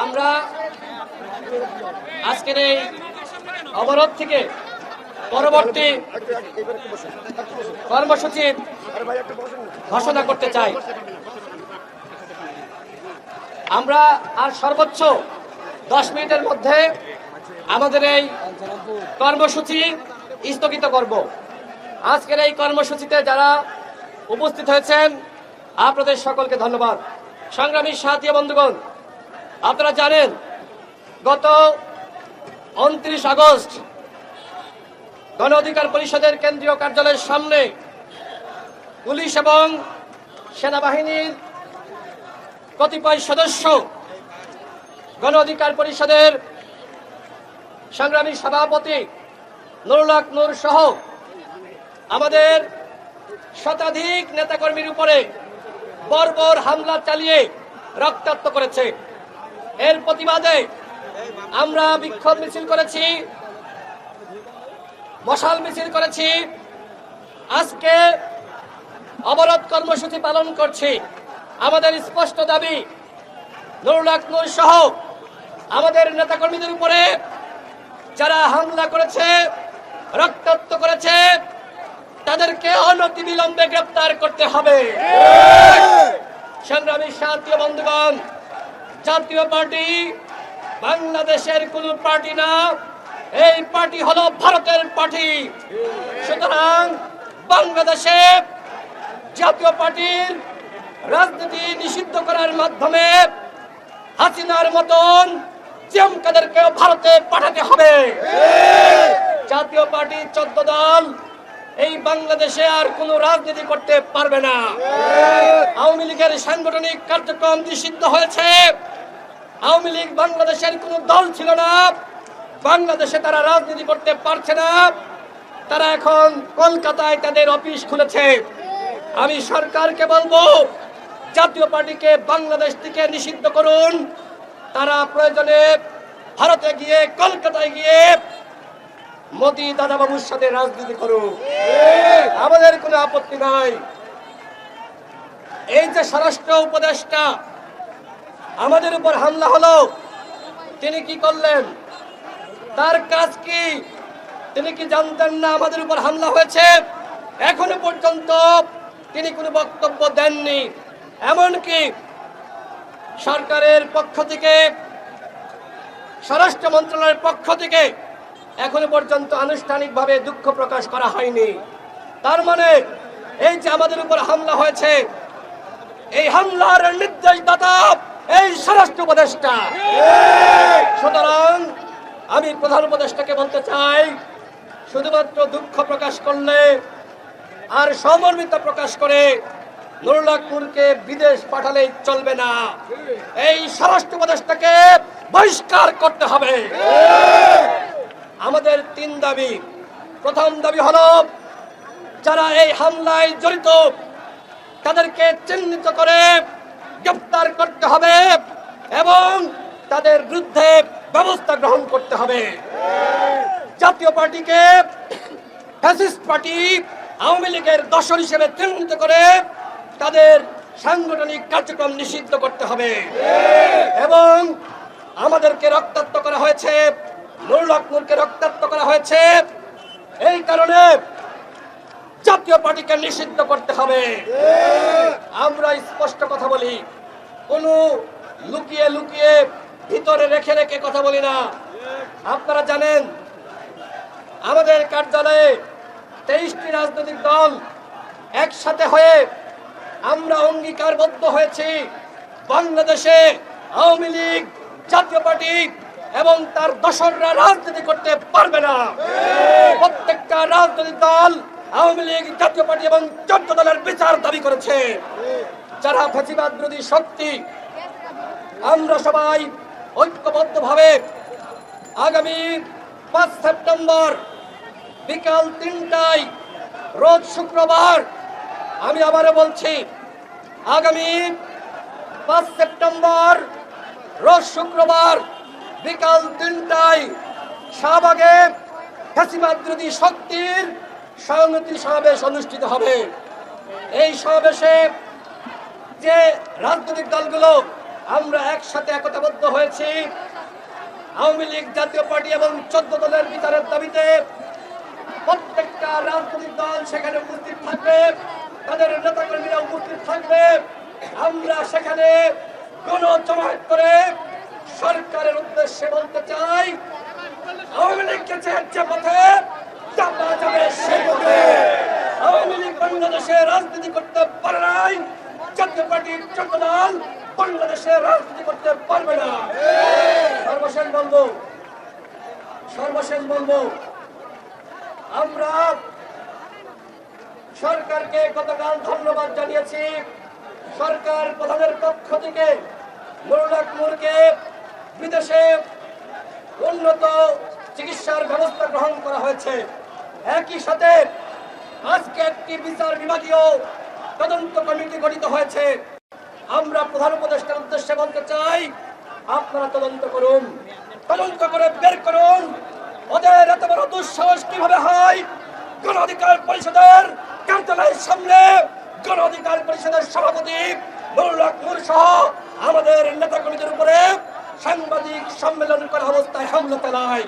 আমরা আজকের এই অবরোধ থেকে পরবর্তী কর্মসূচির ঘোষণা করতে চাই। আমরা আর সর্বোচ্চ দশ মিনিটের মধ্যে আমাদের এই কর্মসূচি স্থগিত করব। আজকের এই কর্মসূচিতে যারা উপস্থিত হয়েছেন, আপনাদের সকলকে ধন্যবাদ। সংগ্রামী সাথী বন্ধুগণ আপনারা জানেন, গত উনত্রিশ আগস্ট গণ অধিকার পরিষদের কেন্দ্রীয় কার্যালয়ের সামনে পুলিশ এবং সেনাবাহিনীর কতিপয় সদস্য গণ অধিকার পরিষদের সংগ্রামী সভাপতি নুরুলাক নূর সহ আমাদের শতাধিক নেতাকর্মীর উপরে বর্বর হামলা চালিয়ে রক্তাক্ত করেছে। এর প্রতিবাদে আমরা বিক্ষোভ মিছিল করেছি মশাল মিছিল করেছি। আজকে অবরোধ কর্মসূচি পালন করছি। আমাদের স্পষ্ট দাবি নুরুলাক নূর সহ আমাদের নেতাকর্মীদের উপরে যারা হামলা করেছে রক্তাক্ত করেছে তাদেরকে অনতিবিলম্বে গ্রেপ্তার করতে হবে। সংগ্রামী শান্তি বন্ধুগণ জাতীয় পার্টি বাংলাদেশের কোন পার্টি না, এই পার্টি হলো ভারতের পার্টি। সুতরাং বাংলাদেশে জাতীয় পার্টির রাজনীতি নিষিদ্ধ করার মাধ্যমে হাসিনার মতন জিএমকাদেরকে ভারতে পাঠাতে হবে। জাতীয় পার্টি চোদ্দ দল এই বাংলাদেশে আর কোন রাজনীতি করতে পারবে না। আওয়ামী লীগের সাংগঠনিক কার্যক্রম নিষিদ্ধ হয়েছে। আওয়ামী লীগ বাংলাদেশের কোন দল ছিল না। বাংলাদেশে তারা রাজনীতি করতে পারছে না। তারা এখন কলকাতায় তাদের অফিস খুলেছে। আমি সরকারকে বলব, জাতীয় পার্টিকে বাংলাদেশ থেকে নিষিদ্ধ করুন। তারা প্রয়োজনে ভারতে গিয়ে, কলকাতায় গিয়ে মোদী দাদাবাবুর সাথে রাজনীতি করুক। আমাদের কোনো আপত্তি নাই। এই যে স্বরাষ্ট্র উপদেষ্টা আমাদের উপর হামলা হলো। তিনি কি করলেন? তার কাজ কি? তিনি কি জানতেন না আমাদের উপর হামলা হয়েছে? এখনও পর্যন্ত তিনি কোনো বক্তব্য দেননি। এমনকি সরকারের পক্ষ থেকে, স্বরাষ্ট্র মন্ত্রণালয়ের পক্ষ থেকে এখনও পর্যন্ত আনুষ্ঠানিকভাবে দুঃখ প্রকাশ করা হয়নি। তার মানে এই যে আমাদের উপর হামলা হয়েছে, এই হামলার নির্দেশদাতা এই স্বরাষ্ট্র উপদেষ্টা। সুতরাং আমি প্রধান উপদেষ্টাকে বলতে চাই শুধুমাত্র দুঃখ প্রকাশ করলে আর সমর্মিতা প্রকাশ করে নুরুল্লাহপুরকে বিদেশ পাঠালেই চলবে না। এই স্বরাষ্ট্র উপদেষ্টাকে বহিষ্কার করতে হবে। আমাদের তিন দাবি। প্রথম দাবি হলো যারা এই হামলায় জড়িত তাদেরকে চিহ্নিত করে গ্রেপ্তার করতে হবে এবং তাদের বিরুদ্ধে ব্যবস্থা গ্রহণ করতে হবে। জাতীয় পার্টিকে ফ্যাসিস্ট পার্টি আওয়ামী লীগের দশর হিসেবে চিহ্নিত করে তাদের সাংগঠনিক কার্যক্রম নিষিদ্ধ করতে হবে। এবং আমাদেরকে রক্তাক্ত করা হয়েছে নুরুল্লাহপুরকে রক্তাক্ত করা হয়েছে। এই কারণে জাতীয় পার্টিকে নিষিদ্ধ করতে হবে। আমরা স্পষ্ট কথা বলি, কোন লুকিয়ে লুকিয়ে ভিতরে রেখে রেখে কথা বলি না। আপনারা জানেন, আমাদের কার্যালয়ে তেইশটি রাজনৈতিক দল একসাথে হয়ে আমরা অঙ্গীকারবদ্ধ হয়েছি। বাংলাদেশে আওয়ামী লীগ, জাতীয় পার্টি এবং তার দশররা রাজনীতি করতে পারবে না। প্রত্যেকটা রাজনৈতিক দল আওয়ামী লীগ জাতীয় পার্টি এবং চোদ্দ দলের বিচার দাবি করেছে। যারা ফেসিবাদ বিরোধী শক্তি, আমরা সবাই ঐক্যবদ্ধভাবে আগামী পাঁচ সেপ্টেম্বর বিকাল তিনটায়, রোজ শুক্রবার আমি আবারও বলছি, আগামী পাঁচ সেপ্টেম্বর, রোজ শুক্রবার বিকাল তিনটায় শাহবাগে ফ্যাসিবাদ বিরোধী শক্তির সংহতি সমাবেশ অনুষ্ঠিত হবে। এই সমাবেশে যে রাজনৈতিক দলগুলো আমরা একসাথে একতাবদ্ধ হয়েছি, আওয়ামী লীগ জাতীয় পার্টি এবং চোদ্দ দলের বিচারের দাবিতে প্রত্যেকটা রাজনৈতিক দল সেখানে উপস্থিত থাকবে, তাদের নেতাকর্মীরা উপস্থিত থাকবে। আমরা সেখানে কোন জমায়েত করে সরকারের উদ্দেশ্যে বলতে চাই, আওয়ামী লীগকে যে যে পথে রাজনীতি করতে পারে নাই রাজনীতি করতে পারবে না সর্বশেষ বলব সর্বশেষ বলব আমরা সরকারকে গতকাল ধন্যবাদ জানিয়েছি। সরকার প্রধানের পক্ষ থেকে নুরুল মুরকে বিদেশে উন্নত চিকিৎসার ব্যবস্থা গ্রহণ করা হয়েছে। একই সাথে আজকে একটি বিচার বিভাগীয় তদন্ত কমিটি গঠিত হয়েছে। আমরা প্রধান উপদেষ্টার উদ্দেশ্যে বলতে চাই, আপনারা তদন্ত করুন। তদন্ত করে বের করুন। ওদের এত বড় দুঃসাহস কীভাবে হয়? গণ অধিকার পরিষদের কার্যালয়ের সামনে গণ অধিকার পরিষদের সভাপতি নুরুল সহ আমাদের নেতাকর্মীদের উপরে সাংবাদিক সম্মেলন করা অবস্থায় হামলা চালায়।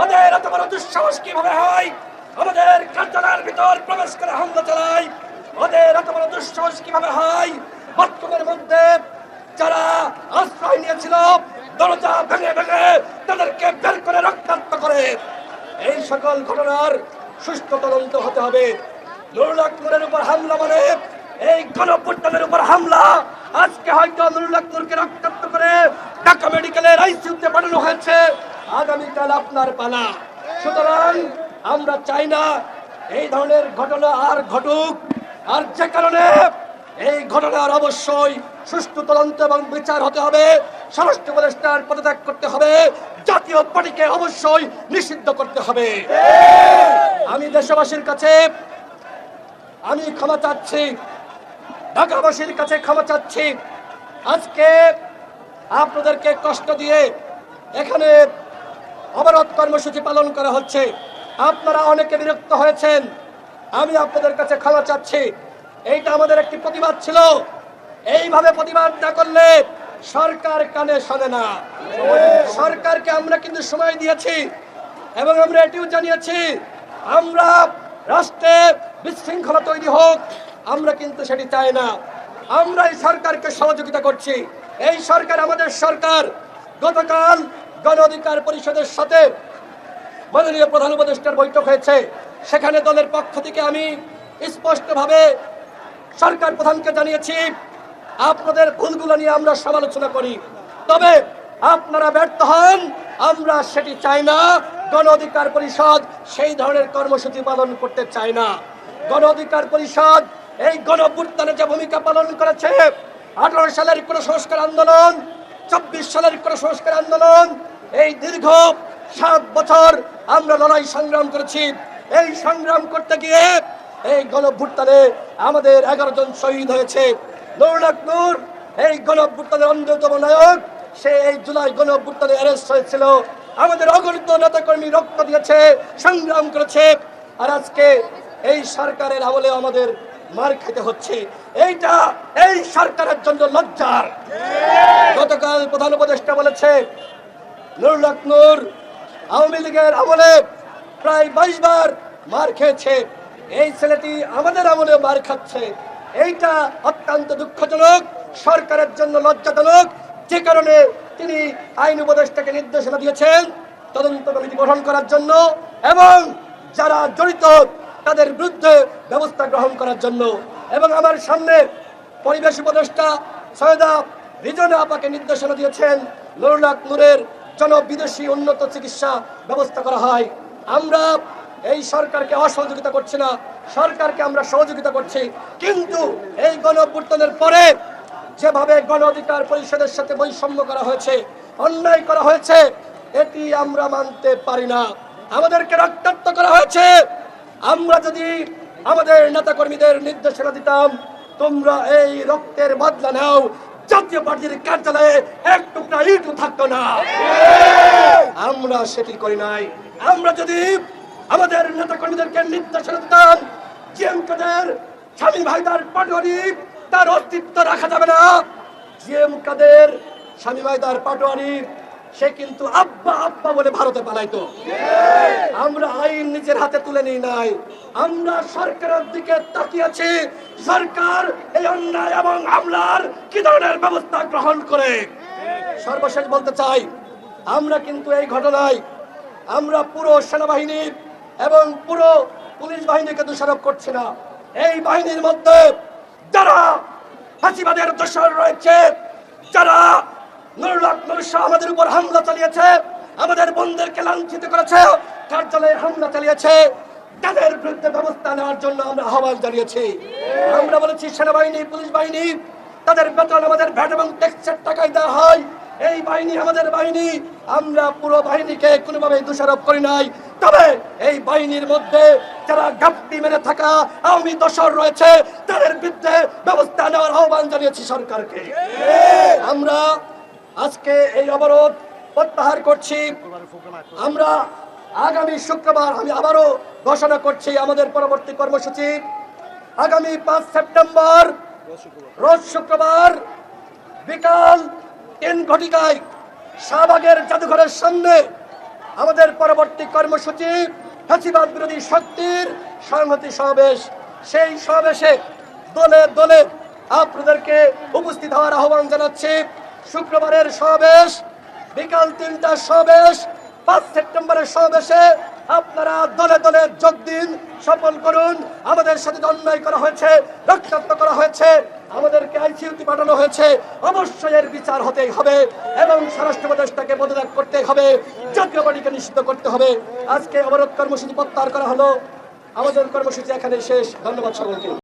ওদের এত বড় দুঃসাহস কীভাবে হয়? আমাদের কার্যালয়ের ভিতর প্রবেশ করে হামলা চালায়। ওদের এত বড় দুঃসাহস কীভাবে হয়? বাথরুমের মধ্যে যারা আশ্রয় নিয়েছিল, দরজা ভেঙে ভেঙে তাদেরকে বের করে রক্তাক্ত করে। এই সকল ঘটনার সুষ্ঠু তদন্ত হতে হবে। নুরুল আকবরের উপর হামলা মানে এই গণপট্টনের উপর হামলা। আজকে হয়তো নুরুল আকবরকে রক্তাক্ত করে ঢাকা মেডিকেলের আইসিইউতে পাঠানো হয়েছে। আগামীকাল আপনার পালা। সুতরাং আমরা চাই না এই ধরনের ঘটনা আর ঘটুক, আর যে কারণে এই ঘটনার অবশ্যই সুষ্ঠু তদন্ত এবং বিচার হতে হবে, স্বরাষ্ট্র উপদেষ্টার পদত্যাগ করতে হবে, জাতীয় পার্টিকে অবশ্যই নিষিদ্ধ করতে হবে। আমি দেশবাসীর কাছে, আমি ক্ষমা চাচ্ছি, ঢাকাবাসীর কাছে ক্ষমা চাচ্ছি। আজকে আপনাদেরকে কষ্ট দিয়ে এখানে অবরোধ কর্মসূচি পালন করা হচ্ছে। আপনারা অনেকে বিরক্ত হয়েছেন। আমি আপনাদের কাছে ক্ষমা চাচ্ছি। এইটা আমাদের একটি প্রতিবাদ ছিল। এইভাবে প্রতিবাদ না করলে সরকার কানে শোনে না। সরকারকে আমরা কিন্তু সময় দিয়েছি এবং আমরা এটিও জানিয়েছি, আমরা রাষ্ট্রে বিশৃঙ্খলা তৈরি হোক, আমরা কিন্তু সেটি চাই না। আমরা এই সরকারকে সহযোগিতা করছি। এই সরকার আমাদের সরকার। গতকাল গণ অধিকার পরিষদের সাথে মাননীয় প্রধান উপদেষ্টার বৈঠক হয়েছে। সেখানে দলের পক্ষ থেকে আমি স্পষ্টভাবে সরকার প্রধানকে জানিয়েছি, আপনাদের ভুলগুলো নিয়ে আমরা সমালোচনা করি। তবে আপনারা ব্যর্থ হন, আমরা সেটি চাই না। গণ অধিকার পরিষদ সেই ধরনের কর্মসূচি পালন করতে চায় না। গণ অধিকার পরিষদ এই গণভুত্থানে যে ভূমিকা পালন করেছে, আঠারো সালের কোন সংস্কার আন্দোলন, চব্বিশ সালের কোন সংস্কার আন্দোলন, এই দীর্ঘ সাত বছর আমরা লড়াই সংগ্রাম করেছি। এই সংগ্রাম করতে গিয়ে এই গণভুত্থানে আমাদের এগারো জন শহীদ হয়েছে। নৌলাক নূর, এই গণভুত্থানের অন্যতম নায়ক, সে এই জুলাই গণভুত্থানে অ্যারেস্ট হয়েছিল। আমাদের অগণিত নেতাকর্মী রক্ত দিয়েছে, সংগ্রাম করেছে। আর আজকে এই সরকারের আমলে আমাদের মার খেতে হচ্ছে। এইটা এই সরকারের জন্য লজ্জার। গতকাল প্রধান উপদেষ্টা বলেছে নূর আওয়ামী লীগের আমলে প্রায় বাইশ বার মার খেয়েছে। এই ছেলেটি আমাদের আমলে মার খাচ্ছে। এইটা অত্যন্ত দুঃখজনক, সরকারের জন্য লজ্জাজনক। যে কারণে তিনি আইন উপদেষ্টাকে নির্দেশনা দিয়েছেন তদন্ত কমিটি গঠন করার জন্য এবং যারা জড়িত তাদের বিরুদ্ধে ব্যবস্থা গ্রহণ করার জন্য। এবং আমার সামনে পরিবেশ উপদেষ্টা সৈয়দা রিজনা আপাকে নির্দেশনা দিয়েছেন নুরুল্লাহ নূরের জন বিদেশি উন্নত চিকিৎসা ব্যবস্থা করা হয়। আমরা এই সরকারকে অসহযোগিতা করছি না, সরকারকে আমরা সহযোগিতা করছি। কিন্তু এই গণ পরে যেভাবে গণ অধিকার পরিষদের সাথে বৈষম্য করা হয়েছে, অন্যায় করা হয়েছে, এটি আমরা মানতে পারি না। আমাদেরকে রক্তাক্ত করা হয়েছে। আমরা যদি আমাদের নেতাকর্মীদের নির্দেশনা দিতাম, তোমরা এই রক্তের বদলা নাও। জাতীয় পার্টির কার্যালয়ে এক টুকরা ইটও থাকতো না। আমরা সেটি করি নাই। আমরা যদি আমাদের নেতা কর্মীদেরকে নির্দেশনা দিতাম স্বামী ভাইদার পাটোয়ারি তার অস্তিত্ব রাখা যাবে না। জিএম কাদের স্বামী মাইদার পাটোয়ারি সে কিন্তু আব্বা আব্বা বলে ভারতে পালাইতো। আমরা আইন নিজের হাতে তুলে নিই নাই। আমরা সরকারের দিকে তাকিয়েছি। সরকার এই অন্যায় এবং আমলার কি ধরনের ব্যবস্থা গ্রহণ করে? সর্বশেষ বলতে চাই, আমরা কিন্তু এই ঘটনায় আমরা পুরো সেনাবাহিনী এবং পুরো পুলিশ বাহিনীকে দোষারোপ করছি না। এই বাহিনীর মধ্যে যারা ফাঁসিবাদের দোষর রয়েছে, যারা আমাদের উপর হামলা চালিয়েছে, আমাদের বন্ধুদেরকে লাঞ্ছিত করেছে, কার্যালয়ে হামলা চালিয়েছে তাদের বিরুদ্ধে ব্যবস্থা নেওয়ার জন্য আমরা আহ্বান জানিয়েছি। আমরা বলেছি, সেনাবাহিনী, পুলিশ বাহিনী, তাদের বেতন আমাদের ভ্যাট এবং ট্যাক্সের টাকায় দেওয়া হয়। এই বাহিনী আমাদের বাহিনী। আমরা পুরো বাহিনীকে কোনোভাবে দোষারোপ করি নাই। তবে এই বাহিনীর মধ্যে যারা গাপটি মেনে থাকা আওয়ামী দোষর রয়েছে, তাদের বিরুদ্ধে ব্যবস্থা নেওয়ার আহ্বান জানিয়েছি সরকারকে। আমরা আজকে এই অবরোধ প্রত্যাহার করছি। আমরা আগামী শুক্রবার আমি আবারও ঘোষণা করছি আমাদের পরবর্তী কর্মসূচি। আগামী পাঁচ সেপ্টেম্বর, রোজ শুক্রবার বিকাল তিন ঘটিকায় শাহবাগের জাদুঘরের সামনে আমাদের পরবর্তী কর্মসূচি ফাঁসিবাদ বিরোধী শক্তির সংহতি সমাবেশ। সেই সমাবেশে দলে দলে আপনাদেরকে উপস্থিত হওয়ার আহ্বান জানাচ্ছি। শুক্রবারের সমাবেশ, বিকাল তিনটার সমাবেশ পাঁচ সেপ্টেম্বরের সমাবেশে আপনারা দলে দলে যোগ দিন, সফল করুন। আমাদের সাথে অন্যায় করা হয়েছে, রক্তাক্ত করা হয়েছে, আমাদেরকে আইসিইউতে পাঠানো হয়েছে, অবশ্যই এর বিচার হতেই হবে এবং স্বরাষ্ট্র প্রদেশটাকে পদত্যাগ করতে হবে জাতীয় নিষিদ্ধ করতে হবে। আজকে অবরোধ কর্মসূচি প্রত্যাহার করা হলো। আমাদের কর্মসূচি এখানে শেষ। ধন্যবাদ সকলকে।